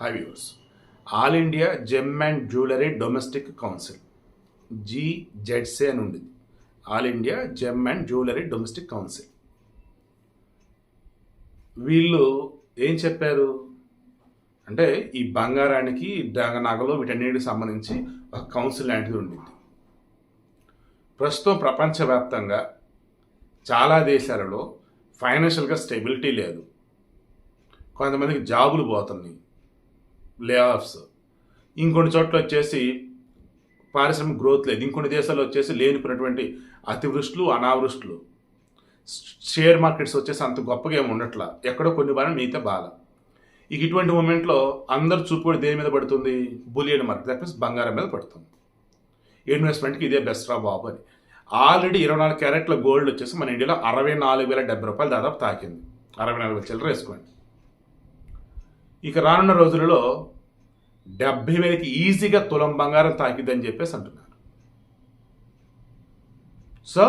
Hi viewers all India gem and jewellery domestic council GZC అని ఉండేది all India gem and jewellery domestic council వీళ్ళు ఏం చెప్పారు? అంటే ఈ బంగారానికి నగలు వీటన్నిటికి సంబంధించి ఒక కౌన్సిల్ లాంటిది ఉండింది ప్రస్తుతం ప్రపంచవ్యాప్తంగా చాలా దేశాలలో ఫైనాన్షియల్గా స్టెబిలిటీ లేదు. కొంతమందికి జాబులు పోతున్నాయి. లే ఆఫ్స్ ఇంకొన్ని చోట్ల వచ్చేసి పారిశ్రామిక గ్రోత్ లేదు. ఇంకొన్ని దేశాల్లో వచ్చేసి లేనిపోయినటువంటి అతివృష్టిలు అనావృష్టిలు. షేర్ మార్కెట్స్ వచ్చేసి అంత గొప్పగా ఏమి ఉండట్లా? ఎక్కడో కొన్ని బాగా మిగతా బాల ఇక ఇటువంటి మూమెంట్లో అందరు చూపు కూడా దేని మీద పడుతుంది? బులియన్ మార్కెట్ దట్ మీన్స్ బంగారం మీద పడుతుంది. ఇన్వెస్ట్మెంట్కి ఇదే బెస్ట్ రా బాబు అని. ఆల్రెడీ ఇరవై నాలుగు క్యారెట్ల గోల్డ్ వచ్చేసి మన ఇండియాలో అరవై నాలుగు వేల డెబ్బై రూపాయలు దాదాపు తాకింది. అరవై నాలుగు వేల చిల్లర వేసుకోండి. ఇక రానున్న రోజులలో డెబ్బై వేలకి ఈజీగా తులం బంగారం తాకిద్దని చెప్పేసి అంటున్నారు. సో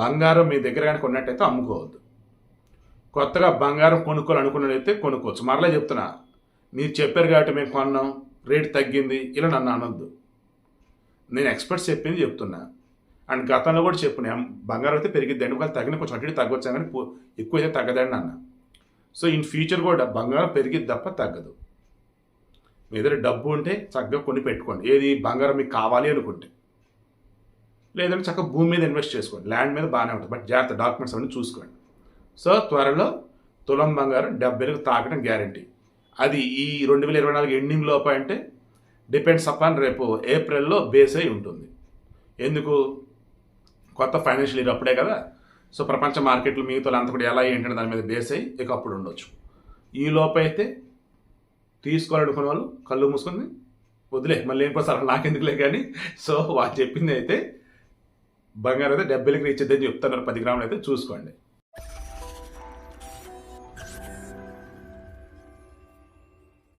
బంగారం మీ దగ్గర కానీ కొన్నట్టయితే అమ్ముకోవద్దు. కొత్తగా బంగారం కొనుక్కోవాలనుకున్నట్టయితే కొనుక్కోవచ్చు. మరలా చెప్తున్నా మీరు చెప్పారు కాబట్టి మేము కొన్నాం రేట్ తగ్గింది ఇలా నన్ను అనొద్దు. నేను ఎక్స్పర్ట్స్ చెప్పింది చెప్తున్నా. అండ్ గతంలో కూడా చెప్పిన బంగారం అయితే పెరిగిద్దండి అండి ఒకవేళ తగిన కొంచెం అటు ఇటు తగ్గొచ్చా కానీ ఎక్కువ అయితే తగ్గదండి అన్నా. సో ఇన్ ఫ్యూచర్ కూడా బంగారం పెరిగిద్ది తప్ప తగ్గదు. మీ దగ్గర డబ్బు ఉంటే చక్కగా కొని పెట్టుకోండి. ఏది బంగారం మీకు కావాలి అనుకుంటే. లేదంటే చక్కగా భూమి మీద ఇన్వెస్ట్ చేసుకోండి. ల్యాండ్ మీద బాగానే ఉంటుంది. బట్ జాగ్రత్త డాక్యుమెంట్స్ అన్నీ చూసుకోండి. సో త్వరలో తులం బంగారం డెబ్బైలకు తాకడం గ్యారంటీ. అది ఈ రెండు వేల ఇరవై నాలుగు ఎండింగ్ లోప అంటే డిపెండ్స్ అపాన్ రేపు ఏప్రిల్లో బేస్ అయి ఉంటుంది. ఎందుకు? కొత్త ఫైనాన్షియల్ ఇయర్ అప్పుడే కదా. సో ప్రపంచ మార్కెట్లు మిగతా అంత కూడా ఎలా ఏంటంటే దాని మీద బేస్ అయ్యి ఇక అప్పుడు ఉండొచ్చు. ఈ లోపైతే అయితే తీసుకోవాలనుకున్న వాళ్ళు కళ్ళు మూసుకుని వదిలే మళ్ళీ ఏం అసలు నాకెందుకులే కానీ. సో వాళ్ళు చెప్పింది అయితే బంగారం అయితే డెబ్బైలకి రీచ్ అని చెప్తున్నారు పది గ్రాములు అయితే చూసుకోండి.